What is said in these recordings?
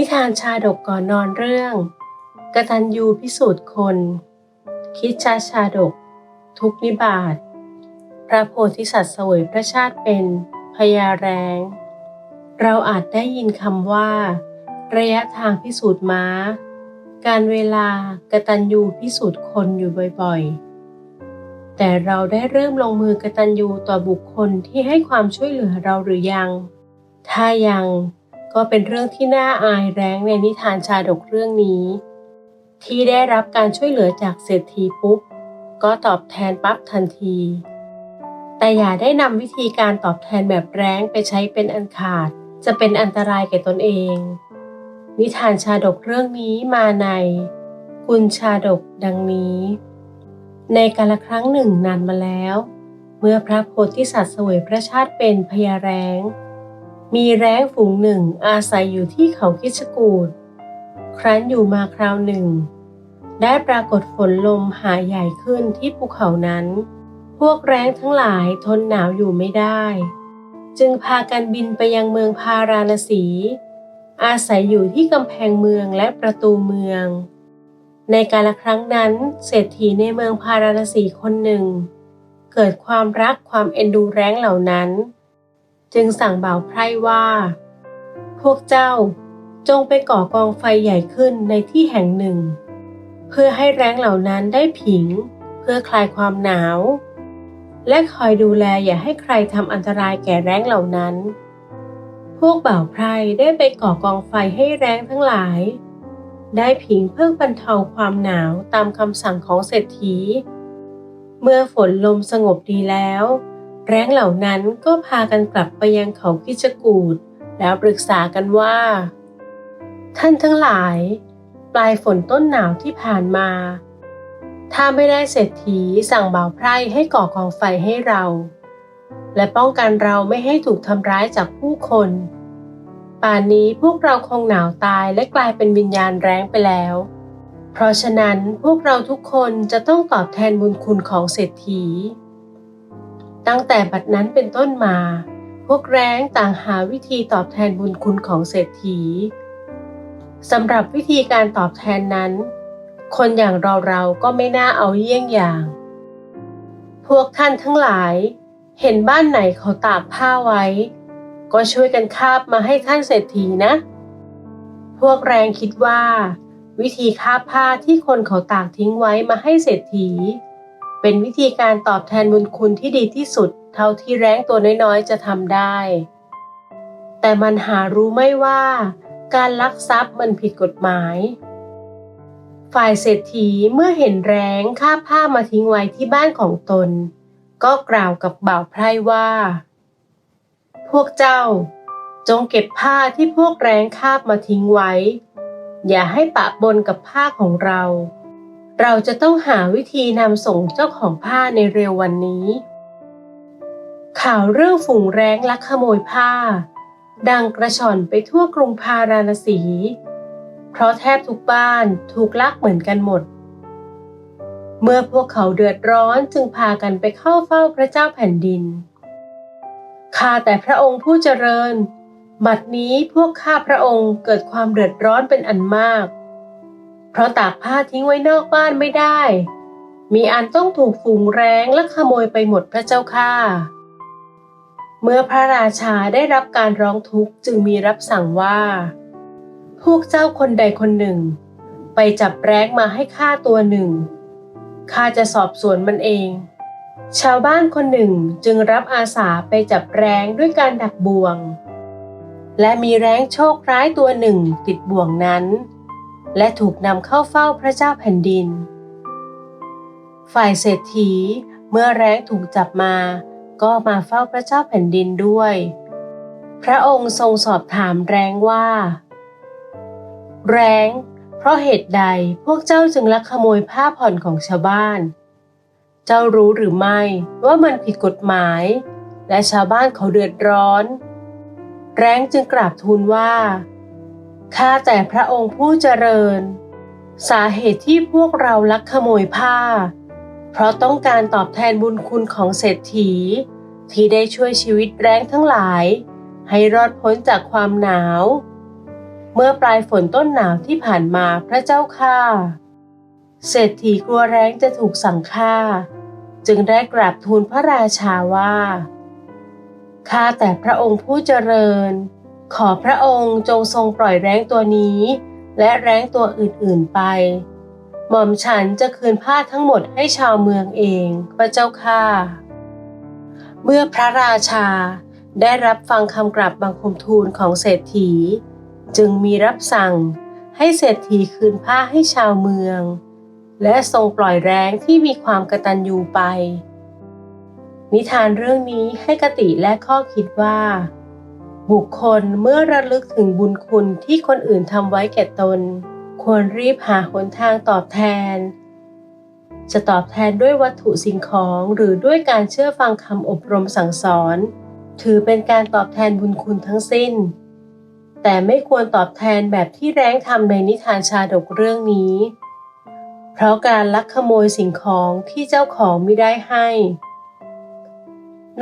นิทานชาดกก่อนนอนเรื่อง กตัญญูพิสูจน์คน คิดชาชาดก ทุกนิบาทพระโพธิสัตว์เสวยพระชาติเป็นพญาแรง เราอาจได้ยินคำว่า ระยะทางพิสูจน์ม้า การเวลากตัญญูพิสูจน์คนอยู่บ่อยๆ แต่เราได้เริ่มลงมือกตัญญูต่อบุคคลที่ให้ความช่วยเหลือเราหรือยัง ถ้ายัง ก็เป็นเรื่องที่น่าอายแรงในนิทานชาดกเรื่องนี้ ที่ได้รับการช่วยเหลือจากเศรษฐีปุ๊บ ก็ตอบแทนปั๊บทันที แต่อย่าได้นำวิธีการตอบแทนแบบแรงไปใช้เป็นอันขาด จะเป็นอันตรายแก่ตนเอง นิทานชาดกเรื่องนี้มาใน กุลชาดกดังนี้ ในกาลครั้งหนึ่งนานมาแล้ว เมื่อพระโพธิสัตว์เสวยพระชาติเป็นพญาแรง มีแร้งฝูงหนึ่งอาศัยอยู่ที่เขาคิชกูดครั้นอยู่มาคราวหนึ่ง ได้ปรากฏฝนลมหาใหญ่ขึ้นที่ภูเขานั้น พวกแร้งทั้งหลายทนหนาวอยู่ไม่ได้ จึงพากันบินไปยังเมืองพาราณสี อาศัยอยู่ที่กำแพงเมืองและประตูเมือง ในกาลครั้งนั้น เศรษฐีในเมืองพาราณสีคนหนึ่ง เกิดความรักความเอ็นดูแร้งเหล่านั้น จึงสั่งบ่าวไพร่ว่า พวกเจ้าจงไปก่อกองไฟใหญ่ขึ้นในที่แห่งหนึ่ง เพื่อให้แรงเหล่านั้นได้ผิง เพื่อคลายความหนาว และคอยดูแลอย่าให้ใครทำอันตรายแก่แรงเหล่านั้น พวกบ่าวไพร่ได้ไปก่อกองไฟให้แรงทั้งหลาย ได้ผิงเพื่อบรรเทาความหนาวตามคำสั่งของเศรษฐี เมื่อฝนลมสงบดีแล้ว แร้งเหล่านั้นก็พากันกลับไปยังเขาคิจกูดแล้วปรึกษากันว่า ท่านทั้งหลาย ปลายฝนต้นหนาวที่ผ่านมา ถ้าไม่ได้เศรษฐีสั่งบ่าวไพร่ให้ก่อกองไฟให้เรา และป้องกันเราไม่ให้ถูกทำร้ายจากผู้คน ป่านนี้พวกเราคงหนาวตายและกลายเป็นวิญญาณแรงไปแล้ว เพราะฉะนั้นพวกเราทุกคนจะต้องตอบแทนบุญคุณของเศรษฐี ตั้งแต่บัดนั้นเป็นต้นมา พวกแร้งต่างหาวิธีตอบแทนบุญคุณของเศรษฐีสำหรับวิธีการตอบแทนนั้น คนอย่างเราเราก็ไม่น่าเอาเยี่ยงอย่าง พวกท่านทั้งหลาย เห็นบ้านไหนเขาตากผ้าไว้ ก็ช่วยกันคาบมาให้ท่านเศรษฐีนะ พวกแรงคิดว่า วิธีคาบผ้าที่คนเขาตากทิ้งไว้มาให้เศรษฐี เป็นวิธีการตอบแทนบุญคุณที่ดีที่สุด เท่าที่แร้งตัวน้อยๆ จะทำได้ แต่มันหารู้ไม่ว่า การลักทรัพย์มันผิดกฎหมาย ฝ่ายเศรษฐีเมื่อเห็นแร้งค่าผ้ามาทิ้งไว้ที่บ้านของตน ก็กล่าวกับบ่าวไพร่ว่า พวกเจ้าจงเก็บผ้าที่พวกแร้งคาบมาทิ้งไว้ อย่าให้ปะบนกับผ้าของเรา เราจะต้องหาวิธีนำส่งเจ้าของผ้าในเร็ววันนี้ ข่าวเรื่องฝูงแร้งลักขโมยผ้า ดังกระชอนไปทั่วกรุงพาราณสี เพราะแทบทุกบ้านถูกลักเหมือนกันหมด เมื่อพวกเขาเดือดร้อนจึงพากันไปเข้าเฝ้าพระเจ้าแผ่นดิน ข้าแต่พระองค์ผู้เจริญ บัดนี้พวกข้าพระองค์เกิดความเดือดร้อนเป็นอันมาก ราะตากผ้าทิ้งไว้นอกบ้านไม่ได้ มีอันต้องถูกฝูงแรงและขโมยไปหมดพระเจ้าค่าเมื่อพระราชาได้รับการร้องทุกข์จึงมีรับสั่งว่า พวกเจ้าคนใดคนหนึ่ง ไปจับแร้งมาให้ข้าตัวหนึ่งข้าจะสอบสวนมันเอง ชาวบ้านคนหนึ่งจึงรับอาสาไปจับแร้งด้วยการดักบ่วง และมีแร้งโชคร้ายตัวหนึ่งติดบ่วงนั้น และถูกนำเข้าเฝ้าพระเจ้าแผ่นดิน ฝ่ายเศรษฐีเมื่อแร้งถูกจับมา ก็มาเฝ้าพระเจ้าแผ่นดินด้วย พระองค์ทรงสอบถามแรงว่า แรงเพราะเหตุใดพวกเจ้าจึงลักขโมยผ้าผ่อนของชาวบ้าน เจ้ารู้หรือไม่ว่ามันผิดกฎหมาย และชาวบ้านเขาเดือดร้อน แรงจึงกราบทูลว่า ข้าแต่พระองค์ผู้เจริญ สาเหตุที่พวกเราลักขโมยผ้า เพราะต้องการตอบแทนบุญคุณของเศรษฐี ที่ได้ช่วยชีวิตแรงทั้งหลาย ให้รอดพ้นจากความหนาว เมื่อปลายฝนต้นหนาวที่ผ่านมาพระเจ้าค่าเศรษฐีกลัวแรงจะถูกสั่งฆ่า จึงได้กราบทูลพระราชาว่าข้าแต่พระองค์ผู้เจริญ ขอพระองค์จงทรงปล่อยแร้งตัวนี้ และแร้งตัวอื่นๆไป หม่อมฉันจะคืนผ้าทั้งหมดให้ชาวเมืองเอง พระเจ้าค่าเมื่อพระราชาได้รับฟังคำกราบบังคมทูลของเศรษฐี จึงมีรับสั่งให้เศรษฐีคืนผ้าให้ชาวเมือง และทรงปล่อยแรงที่มีความกระตัญญูไป นิทานเรื่องนี้ให้กติและข้อคิดว่า บุคคลเมื่อระลึกถึงบุญคุณที่คนอื่นทำไว้แก่ตน ควรรีบหาหนทางตอบแทน จะตอบแทนด้วยวัตถุสิ่งของหรือด้วยการเชื่อฟังคำอบรมสั่งสอน ถือเป็นการตอบแทนบุญคุณทั้งสิ้น แต่ไม่ควรตอบแทนแบบที่แร้งทำในนิทานชาดกเรื่องนี้ เพราะการลักขโมยสิ่งของที่เจ้าของไม่ได้ให้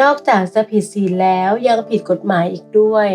นอกจากจะผิดศีลแล้วยังผิดกฎหมายอีกด้วย